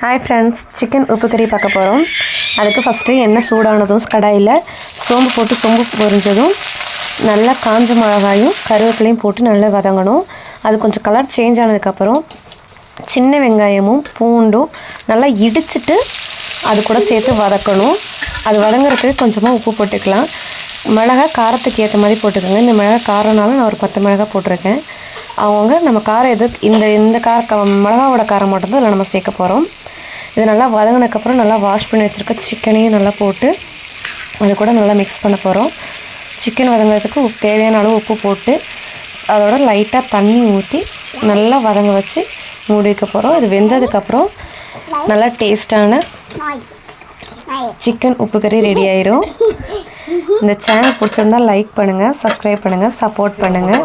Hi friends chicken உப்பு கறி பார்க்க போகிறோம் அதுக்கு ஃபஸ்ட்டு எண்ணெய் சூடானதும் கடாயில் சோம்பு போட்டு சோம்பு பொரிஞ்சதும் நல்லா காஞ்ச மிளகாயும் கருவேப்பிலையும் போட்டு நல்லா வதங்கணும். அது கொஞ்சம் கலர் சேஞ்ச் ஆனதுக்கப்புறம் சின்ன வெங்காயமும் பூண்டும் நல்லா இடிச்சிட்டு அது கூட சேர்த்து வதக்கணும். அது வதங்குறதுக்கு கொஞ்சமாக உப்பு போட்டுக்கலாம். மிளகா காரத்துக்கு ஏற்ற மாதிரி போட்டுக்கோங்க. இந்த மிளகா காரம்னால நான் ஒரு பத்து மிளகா போட்டிருக்கேன். அவங்க நம்ம காரம் எது இந்த இந்த கார க- மிளகாவோட காரம் மட்டும்தான் இதில் நம்ம சேர்க்க போகிறோம் இது நல்லா வதங்கினதுக்கப்புறம் நல்லா வாஷ் பண்ணி வச்சுருக்க சிக்கனையும் நல்லா போட்டு அது கூட நல்லா மிக்ஸ் பண்ண போகிறோம் சிக்கன் வதங்குறதுக்கு தேவையான அளவு உப்பு போட்டு அதோட லைட்டாக தண்ணி ஊற்றி நல்லா வதங்க வச்சு மூடி வைக்க போகிறோம் அது வெந்ததுக்கப்புறம் நல்லா டேஸ்டான சிக்கன் உப்பு கறி ரெடி ஆயிரும். இந்த சேனல் பிடிச்சிருந்தா லைக் பண்ணுங்கள் சப்ஸ்கிரைப் பண்ணுங்கள் சப்போர்ட் பண்ணுங்கள்